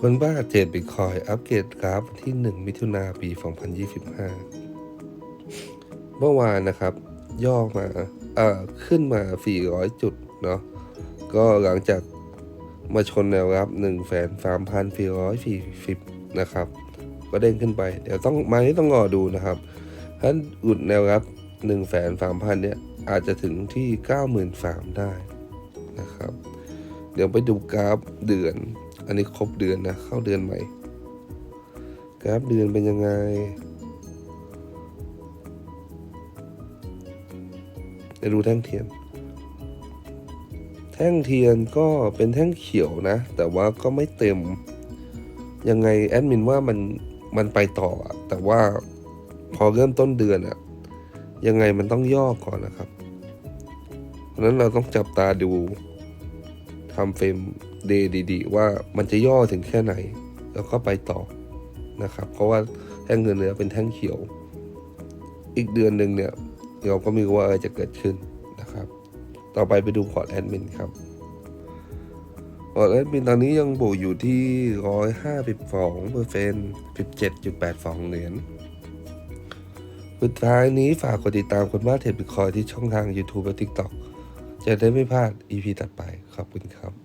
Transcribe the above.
คนบ้าเทรดบิตคอยอัปเกรดกราฟวันที่ 1 มิถุนาปี 2025 เมื่อวานนะครับ ย่อมาเอ่อขึ้นมา 400 จุดเนาะก็หลังจากมาชนแนวรับ1แสน3,440 นะครับ ก็เด้งขึ้นไป เดี๋ยวต้องมาที่ต้องรอดูนะครับ ถ้าอุดแนวรับ1แสน3,000 เนี่ย อาจจะถึงที่ 93,000 ได้นะครับ เดี๋ยวไปดูกราฟเดือน อันนี้ครบเดือนนะเข้าเดือนใหม่กราฟเดือนเป็นยังไงไปดูแท่งเทียน แท่งเทียนก็เป็นแท่งเขียวนะ แต่ว่าก็ไม่เต็ม ยังไงแอดมินว่ามันมันไปต่อ แต่ว่าพอเริ่มต้นเดือนอะยังไงมันต้องย่อก่อนนะครับ เพราะนั้นเราต้องจับตาดู ทำเฟรมเดย์ดีๆ ว่ามันจะย่อถึงแค่ไหน แล้วก็ไปต่อนะครับ เพราะว่าแท่งเงินเนื้อเป็นแท่งเขียว อีกเดือนหนึ่งเนี่ย เราก็ไม่รู้ว่าอะไรจะเกิดขึ้นนะครับ ต่อไปไปดูพอร์ตแอดมินครับพอร์ตแอดมินตอนนี้ยังบวกอยู่ที่ร้อยห้าสิบสองเปอร์เซ็นต์สิบเจ็ดจุดแปดสองเหรียญสุดท้ายนี้ฝากกดติดตามคนบ้าเทรดบิตคอยที่ช่องทาง YouTube และ TikTok จะได้ไม่พลาด EP ถัดไป ขอบคุณครับ